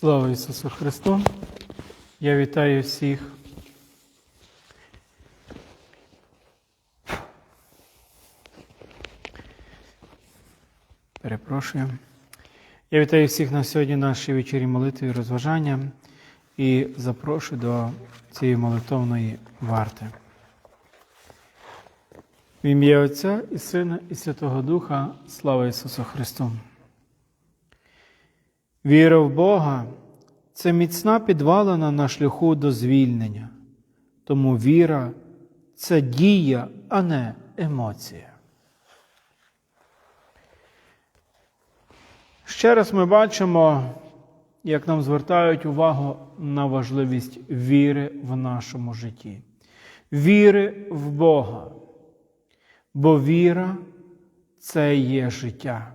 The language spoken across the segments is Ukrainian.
Слава Ісусу Христу! Я вітаю всіх. Перепрошую. Я вітаю всіх на сьогодні нашій вечері молитви і розважання і запрошую до цієї молитовної варти. В ім'я Отця і Сина, і Святого Духа, слава Ісусу Христу! Віра в Бога це міцна підвалина на шляху до звільнення. Тому віра це дія, а не емоція. Ще раз ми бачимо, як нам звертають увагу на важливість віри в нашому житті, віри в Бога. Бо віра це є життя.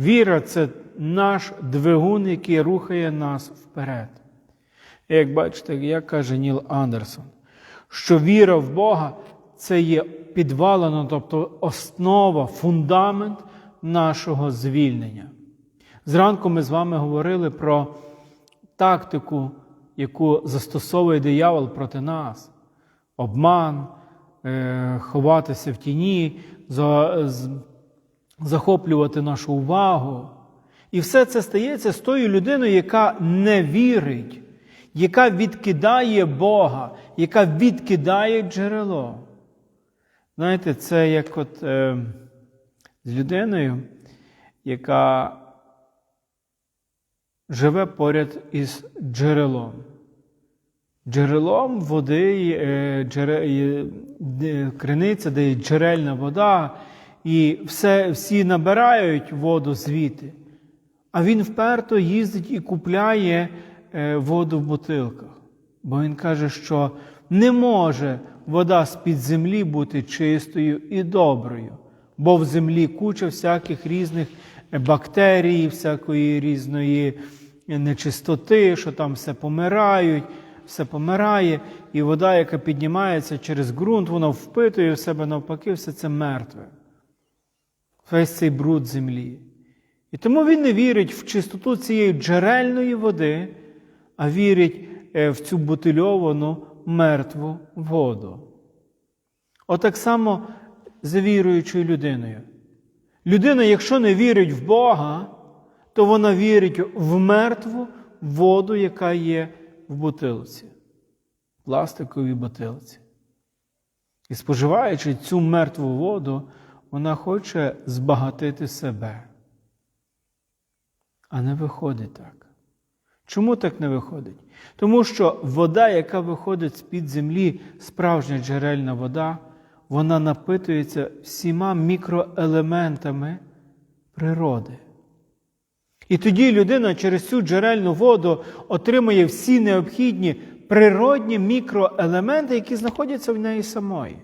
Віра це наш двигун, який рухає нас вперед. Як бачите, як каже Ніл Андерсон, що віра в Бога це є підвалено, тобто основа, фундамент нашого звільнення. Зранку ми з вами говорили про тактику, яку застосовує диявол проти нас: обман, е, ховатися в тіні, захоплювати нашу увагу. І все це стається з тою людиною, яка не вірить, яка відкидає Бога, яка відкидає джерело. Знаєте, це як от е, з людиною, яка живе поряд із джерелом. Джерелом води, е, джере, е, криниця, де є джерельна вода, і все, всі набирають воду звідти. А він вперто їздить і купляє е, воду в бутилках. Бо він каже, що не може вода з-під землі бути чистою і доброю, бо в землі куча всяких різних е, бактерій, всякої різної нечистоти, що там все помирають, все помирає, і вода, яка піднімається через ґрунт, вона впитує в себе навпаки, все це мертве. Весь цей бруд землі. І тому він не вірить в чистоту цієї джерельної води, а вірить е, в цю бутильовану мертву воду. Отак само з віруючою людиною. Людина, якщо не вірить в Бога, то вона вірить в мертву воду, яка є в бутилці, пластиковій бутилці. І споживаючи цю мертву воду, вона хоче збагатити себе. А не виходить так. Чому так не виходить? Тому що вода, яка виходить з-під землі, справжня джерельна вода, вона напитується всіма мікроелементами природи. І тоді людина через цю джерельну воду отримує всі необхідні природні мікроелементи, які знаходяться в неї самої.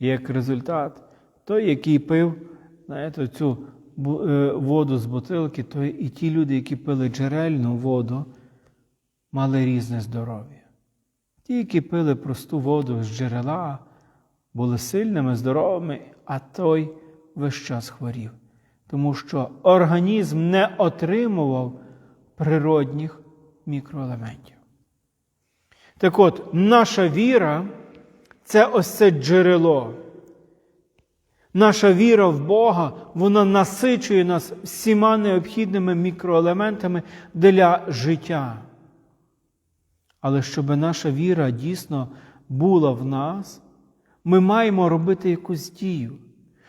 І як результат, той, який пив знаєте, цю е, воду з бутилки, то і ті люди, які пили джерельну воду, мали різне здоров'я. Ті, які пили просту воду з джерела, були сильними, здоровими, а той весь час хворів. Тому що організм не отримував природних мікроелементів. Так от, наша віра це ось це джерело. Наша віра в Бога, вона насичує нас всіма необхідними мікроелементами для життя. Але щоб наша віра дійсно була в нас, ми маємо робити якусь дію.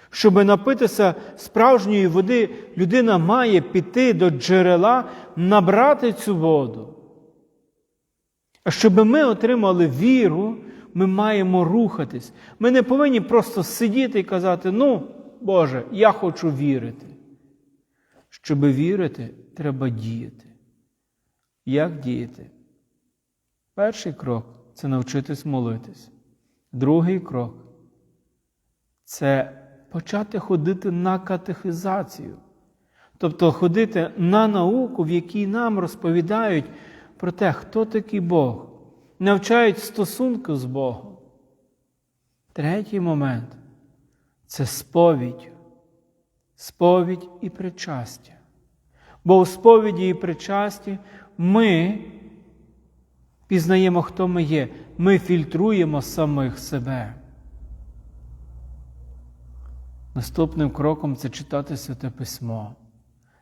Щоб напитися справжньої води, людина має піти до джерела, набрати цю воду. А щоб ми отримали віру, ми маємо рухатись. Ми не повинні просто сидіти і казати: ну, Боже, я хочу вірити. Щоб вірити, треба діяти. Як діяти? Перший крок це навчитись молитись. Другий крок це почати ходити на катехизацію. Тобто ходити на науку, в якій нам розповідають про те, хто такий Бог, навчають стосунку з Богом. Третій момент це сповідь, сповідь і причастя. Бо у сповіді і причасті ми пізнаємо, хто ми є. Ми фільтруємо самих себе. Наступним кроком це читати Святе Письмо.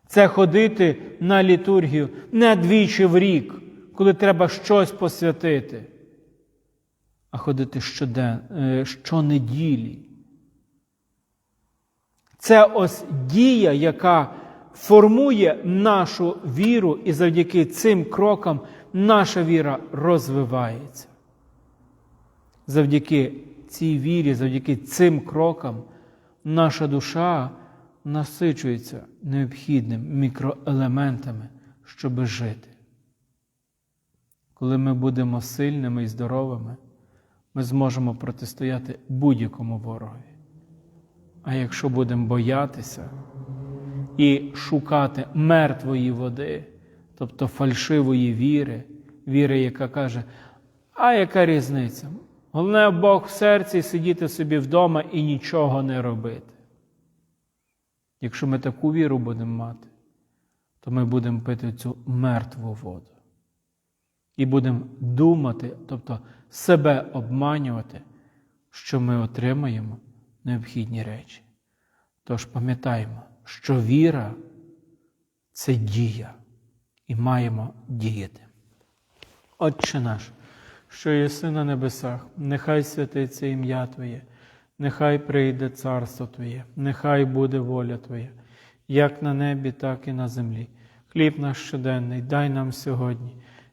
Це ходити на літургію не двічі в рік, коли треба щось посвятити, а ходити щоден, е, щонеділі. Це ось дія, яка формує нашу віру, і завдяки цим крокам наша віра розвивається. Завдяки цій вірі, завдяки цим крокам, наша душа насичується необхідними мікроелементами, щоб жити. Коли ми будемо сильними і здоровими, ми зможемо протистояти будь-якому ворогові. А якщо будемо боятися і шукати мертвої води, тобто фальшивої віри, віри, яка каже, а яка різниця? Головне Бог в серці сидіти собі вдома і нічого не робити. Якщо ми таку віру будемо мати, то ми будемо пити цю мертву воду. І будемо думати, тобто себе обманювати, що ми отримаємо необхідні речі. Тож пам'ятаємо, що віра це дія, і маємо діяти. Отче наш, що єси на небесах, нехай святиться ім'я Твоє, нехай прийде царство Твоє, нехай буде воля Твоя, як на небі, так і на землі. Хліб наш щоденний, дай нам сьогодні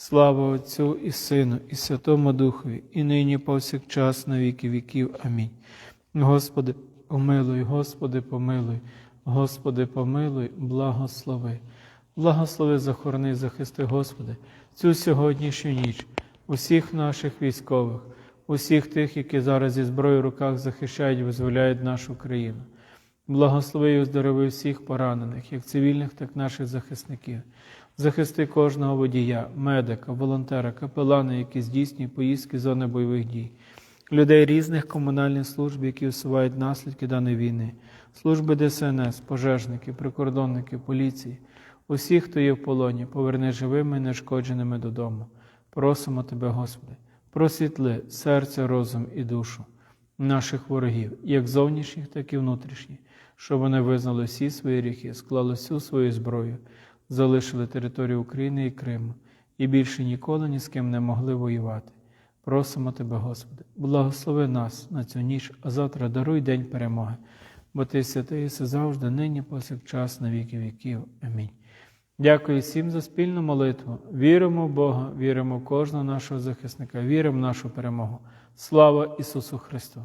Слава Отцю і Сину, і Святому Духові, і нині повсякчас на віки віків. Амінь. Господи, помилуй, Господи, помилуй, Господи, помилуй, благослови. Благослови, захорони, захисти, Господи, цю сьогоднішню ніч, усіх наших військових, усіх тих, які зараз зі зброєю в руках захищають, визволяють нашу країну. Благослови і оздорови всіх поранених, як цивільних, так і наших захисників. Захисти кожного водія, медика, волонтера, капелана, які здійснюють поїздки з зони бойових дій, людей різних комунальних служб, які усувають наслідки даної війни, служби ДСНС, пожежники, прикордонники, поліції, усіх, хто є в полоні, поверни живими і нешкодженими додому. Просимо Тебе, Господи, просвітли серце, розум і душу наших ворогів, як зовнішніх, так і внутрішніх, щоб вони визнали всі свої гріхи, склали всю свою зброю, залишили територію України і Криму і більше ніколи ні з ким не могли воювати. Просимо Тебе, Господи, благослови нас на цю ніч, а завтра даруй день перемоги, бо Ти святий єси завжди, нині, повсякчас, на віки віків. Амінь. Дякую всім за спільну молитву. Віримо в Бога, віримо в кожного нашого захисника, віримо в нашу перемогу. Слава Ісусу Христу!